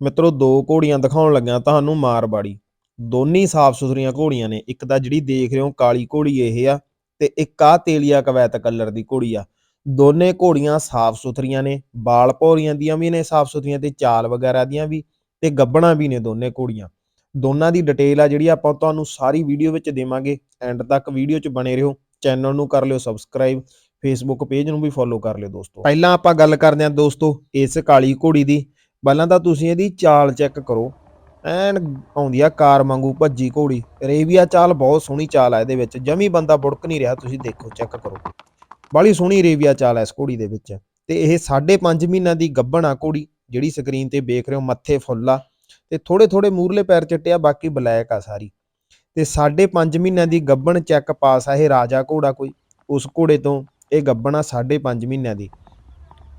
ਮਿੱਤਰੋ, ਦੋ ਘੋੜੀਆਂ ਦਿਖਾਉਣ ਲੱਗਿਆ ਤੁਹਾਨੂੰ ਮਾਰਵਾੜੀ ਦੋਨੀ ਸਾਫ਼ ਸੁਥਰੀਆਂ ਘੋੜੀਆਂ ਨੇ। ਇੱਕ ਤਾਂ ਜਿਹੜੀ ਦੇਖ ਰਹੇ ਹੋ, ਕਾਲੀ ਘੋੜੀ ਇਹ ਆ ਤੇ ਇੱਕ ਆ ਤੇਲੀਆ ਕਵੈਤ ਕਲਰ ਦੀ ਘੋੜੀ ਆ। ਦੋਨੇ ਘੋੜੀਆਂ ਸਾਫ਼ ਸੁਥਰੀਆਂ ਨੇ, ਬਾਲ ਭੌਰੀਆਂ ਦੀਆਂ ਵੀ ਨੇ ਸਾਫ਼ ਸੁਥਰੀਆਂ ਤੇ ਚਾਲ ਵਗੈਰਾ ਦੀਆਂ ਵੀ ਤੇ ਗੱਬਣਾ ਵੀ ਨੇ ਦੋਨੇ ਘੋੜੀਆਂ। ਦੋਨਾਂ ਦੀ ਡਿਟੇਲ ਆ ਜਿਹੜੀ ਆਪਾਂ ਤੁਹਾਨੂੰ ਸਾਰੀ ਵੀਡੀਓ ਵਿੱਚ ਦੇਵਾਂਗੇ। ਐਂਡ ਤੱਕ ਵੀਡੀਓ 'ਚ ਬਣੇ ਰਹੋ, ਚੈਨਲ ਨੂੰ ਕਰ ਲਿਓ ਸਬਸਕ੍ਰਾਈਬ, ਫੇਸਬੁੱਕ ਪੇਜ ਨੂੰ ਵੀ ਫੋਲੋ ਕਰ ਲਿਓ ਦੋਸਤੋ। ਪਹਿਲਾਂ ਆਪਾਂ ਗੱਲ ਕਰਦੇ ਹਾਂ ਦੋਸਤੋ, ਇਸ ਕਾਲੀ ਘੋੜੀ ਦੀ ਪਹਿਲਾਂ ਤਾਂ ਤੁਸੀਂ ਇਹਦੀ ਚਾਲ ਚੈੱਕ ਕਰੋ। ਐਨ ਆਉਂਦੀ ਆ ਕਾਰ ਵਾਂਗੂ ਭੱਜੀ ਘੋੜੀ। ਰੇਵੀਆ ਚਾਲ ਬਹੁਤ ਸੋਹਣੀ ਚਾਲ ਆ ਇਹਦੇ ਵਿੱਚ। ਜਮੀ ਬੰਦਾ ਬੁੜਕ ਨਹੀਂ ਰਿਹਾ, ਤੁਸੀਂ ਦੇਖੋ ਚੈੱਕ ਕਰੋ। ਬੜੀ ਸੋਹਣੀ ਰੇਵੀਆ ਚਾਲ ਆ ਇਸ ਘੋੜੀ ਦੇ ਵਿੱਚ। ਤੇ ਇਹ 5.5 ਮਹੀਨਿਆਂ ਦੀ ਗੱਭਣ ਆ ਘੋੜੀ, ਜਿਹੜੀ ਸਕਰੀਨ ਤੇ ਵੇਖ ਰਹੇ ਹੋ, ਮੱਥੇ ਫੁੱਲ ਆ। ਤੇ ਥੋੜੇ ਥੋੜੇ ਮੂਰਲੇ ਪੈਰ ਚਿੱਟੇ ਆ, ਬਾਕੀ ਬਲੈਕ ਆ ਸਾਰੀ। ਤੇ 5.5 ਮਹੀਨਿਆਂ ਦੀ ਗੱਭਣ ਚੈੱਕ ਪਾਸ ਆ ਇਹ ਰਾਜਾ ਘੋੜਾ ਕੋਈ। ਉਸ ਘੋੜੇ ਤੋਂ ਇਹ ਗੱਭਣ ਆ 5.5 ਮਹੀਨਿਆਂ ਦੀ।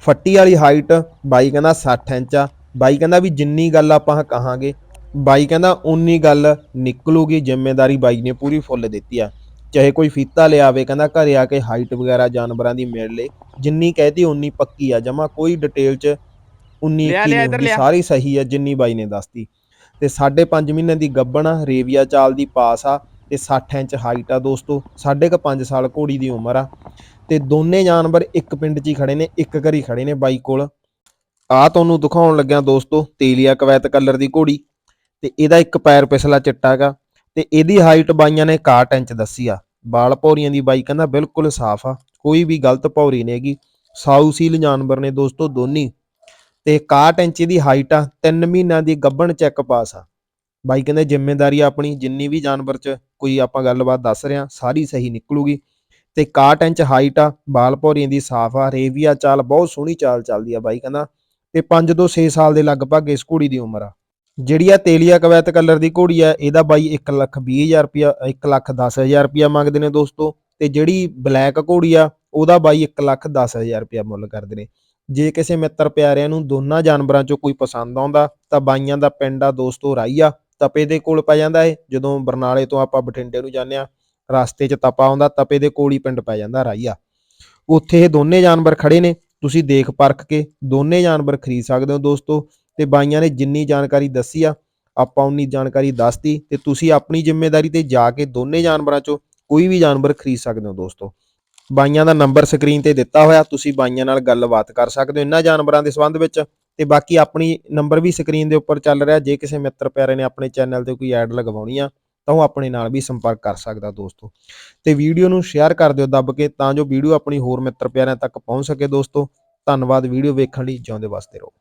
ਫੱਟੀ ਵਾਲੀ ਹਾਈਟ ਬਾਈ ਕਹਿੰਦਾ 60 ਇੰਚ ਆ। ਬਾਈ ਕਹਿੰਦਾ ਵੀ ਜਿੰਨੀ ਗੱਲ ਆਪਾਂ ਕਹਾਂਗੇ ਬਾਈ ਕਹਿੰਦਾ ਉਨੀ ਗੱਲ ਨਿਕਲੂਗੀ ਜ਼ਿੰਮੇਵਾਰੀ ਬਾਈ ਨੇ ਪੂਰੀ ਫੁੱਲ ਦਿੱਤੀ ਆ। ਚਾਹੇ ਕੋਈ ਫੀਤਾ ਲਿਆਵੇ ਕਹਿੰਦਾ ਘਰੇ ਆ ਕੇ ਹਾਈਟ ਵਗੈਰਾ ਜਾਨਵਰਾਂ ਦੀ ਮਿਲ ਲੇ। ਜਿੰਨੀ ਕਹਿਤੀ ਉਨੀ ਪੱਕੀ ਆ ਜਮਾ ਕੋਈ ਡਿਟੇਲ ਚ ਉਨੀ ਲਿਆ। ਸਾਰੀ ਸਹੀ ਆ ਜਿੰਨੀ ਬਾਈ ਨੇ ਦੱਸਤੀ। ਤੇ 5.5 ਮਹੀਨੇ ਦੀ ਗੱਬਣ ਰੇਵੀਆ ਚਾਲ ਦੀ ਪਾਸ ਆ। ਤੇ 60 ਇੰਚ ਹਾਈਟ ਆ ਦੋਸਤੋ, ਸਾਢੇ ਕੁ 5 ਸਾਲ ਘੋੜੀ ਦੀ ਉਮਰ ਆ। ਤੇ ਦੋਨੇ ਜਾਨਵਰ ਇੱਕ ਪਿੰਡ 'ਚ ਹੀ ਖੜੇ ਨੇ, ਇੱਕ ਘਰੀ ਖੜੇ ਨੇ ਬਾਈ ਕੋਲ। ਆ ਤੁਹਾਨੂੰ ਦਿਖਾਉਣ ਲੱਗਿਆ ਦੋਸਤੋ, ਤੇਲੀਆ ਕਵੈਤ ਕਲਰ ਦੀ ਘੋੜੀ। ਤੇ ਇਹਦਾ ਇੱਕ ਪੈਰ ਪਿਛਲਾ ਚਿੱਟਾ ਹੈਗਾ, ਤੇ ਇਹਦੀ ਹਾਈਟ ਬਾਈਆਂ ਨੇ 61 ਇੰਚ ਦੱਸੀ ਆ। ਬਾਲ ਭੌਰੀਆਂ ਦੀ ਬਾਈ ਕਹਿੰਦਾ ਬਿਲਕੁਲ ਸਾਫ਼ ਆ, ਕੋਈ ਵੀ ਗਲਤ ਭੌਰੀ ਨਹੀਂ ਹੈਗੀ। ਸਾਊ ਸੀਲ ਜਾਨਵਰ ਨੇ ਦੋਸਤੋ ਦੋਨੀ। ਤੇ 61 ਇੰਚ ਦੀ ਹਾਈਟ ਆ 3 ਮਹੀਨਿਆਂ ਦੀ ਗੱਭਣ ਚੈੱਕ ਪਾਸ ਆ। ਬਾਈ ਕਹਿੰਦੇ ਜ਼ਿੰਮੇਵਾਰੀ ਆਪਣੀ, ਜਿੰਨੀ ਵੀ ਜਾਨਵਰ 'ਚ ਕੋਈ ਆਪਾਂ ਗੱਲਬਾਤ ਦੱਸ ਰਹੇ ਆ ਸਾਰੀ ਸਹੀ ਨਿਕਲੂਗੀ। ਤੇ 61 ਇੰਚ ਹਾਈਟ ਆ, ਬਾਲ ਭੌਰੀਆਂ ਦੀ ਸਾਫ਼ ਆ, ਰੇਵੀਆ ਚਾਲ, ਬਹੁਤ ਸੋਹਣੀ ਚਾਲ ਚੱਲਦੀ ਆ ਬਾਈ ਕਹਿੰਦਾ। ਤੇ 5 ਤੋਂ 6 ਸਾਲ ਦੇ ਲਗਭਗ ਇਸ ਘੋੜੀ ਦੀ ਉਮਰ ਆ। ਜਿਹੜੀ ਆ ਤੇਲੀਆ ਕਵੈਤ ਕਲਰ ਦੀ ਘੋੜੀ ਆ, ਇਹਦਾ ਬਾਈ 1 ਲੱਖ 20 ਹਜ਼ਾਰ ਰੁਪਿਆ 1 ਲੱਖ 10 ਹਜ਼ਾਰ ਰੁਪਿਆ ਮੰਗਦੇ ਨੇ ਦੋਸਤੋ। ਤੇ ਜਿਹੜੀ ਬਲੈਕ ਘੋੜੀ ਆ, ਉਹਦਾ ਬਾਈ 1 ਲੱਖ 10 ਹਜ਼ਾਰ ਰੁਪਿਆ ਮੁੱਲ ਕਰਦੇ ਨੇ। ਜੇ ਕਿਸੇ ਮਿੱਤਰ ਪਿਆਰਿਆਂ ਨੂੰ ਦੋਨਾਂ ਜਾਨਵਰਾਂ ਚੋਂ ਕੋਈ ਪਸੰਦ ਆਉਂਦਾ, ਤਾਂ ਬਾਈਆਂ ਦਾ ਪਿੰਡ ਆ ਦੋਸਤੋ ਰਾਈਆ। ਤਪੇ ਦੇ ਕੋਲ ਪੈ ਜਾਂਦਾ ਏ ਜਦੋਂ ਬਰਨਾਲੇ ਤੋਂ ਆਪਾਂ ਬਠਿੰਡੇ ਨੂੰ ਜਾਂਦੇ ਆ ਰਸਤੇ 'ਚ ਤਪਾ ਆਉਂਦਾ ਤਪੇ ਦੇ ਕੋਲ ਹੀ ਪਿੰਡ ਪੈ ਜਾਂਦਾ ਰਾਈਆ। ਉੱਥੇ ਇਹ ਦੋਨੇ ਜਾਨਵਰ ਖੜੇ ਨੇ, ਤੁਸੀਂ ਦੇਖ ਪਰਖ ਕੇ ਦੋਨੇ ਜਾਨਵਰ ਖਰੀਦ ਸਕਦੇ ਹੋ ਦੋਸਤੋ। ਤੇ ਬਾਈਆਂ ਨੇ ਜਿੰਨੀ ਜਾਣਕਾਰੀ ਦੱਸੀ ਆ, ਆਪਾਂ ਉਨੀ ਜਾਣਕਾਰੀ ਦੱਸਤੀ। ਤੇ ਤੁਸੀਂ ਆਪਣੀ ਜ਼ਿੰਮੇਵਾਰੀ ਤੇ ਜਾ ਕੇ ਦੋਨੇ ਜਾਨਵਰਾਂ ਚੋਂ ਕੋਈ ਵੀ ਜਾਨਵਰ ਖਰੀਦ ਸਕਦੇ ਹੋ ਦੋਸਤੋ। ਬਾਈਆਂ ਦਾ ਨੰਬਰ ਸਕਰੀਨ ਤੇ ਦਿੱਤਾ ਹੋਇਆ, ਤੁਸੀਂ ਬਾਈਆਂ ਨਾਲ ਗੱਲਬਾਤ ਕਰ ਸਕਦੇ ਹੋ ਇਹਨਾਂ ਜਾਨਵਰਾਂ ਦੇ ਸੰਬੰਧ ਵਿੱਚ। ਤੇ ਬਾਕੀ ਆਪਣੀ ਨੰਬਰ ਵੀ ਸਕਰੀਨ ਦੇ ਉੱਪਰ ਚੱਲ ਰਿਹਾ। ਜੇ ਕਿਸੇ ਮਿੱਤਰ ਪਿਆਰੇ ਨੇ ਆਪਣੇ ਚੈਨਲ ਤੇ ਕੋਈ ਐਡ ਲਗਵਾਉਣੀ ਆ, ਤਾਂ ਉਹ ਆਪਣੇ ਨਾਲ ਵੀ ਸੰਪਰਕ ਕਰ ਸਕਦਾ ਦੋਸਤੋ। ਤੇ ਵੀਡੀਓ ਨੂੰ ਸ਼ੇਅਰ ਕਰ ਦਿਓ ਦੱਬ ਕੇ, ਤਾਂ ਜੋ ਵੀਡੀਓ ਆਪਣੀ ਹੋਰ ਮਿੱਤਰ ਪਿਆਰਿਆਂ ਤੱਕ ਪਹੁੰਚ ਸਕੇ ਦੋਸਤੋ। ਧੰਨਵਾਦ ਵੀਡੀਓ ਵੇਖਣ ਲਈ ਜਿਉਂਦੇ ਵਸਦੇ ਰਹੋ।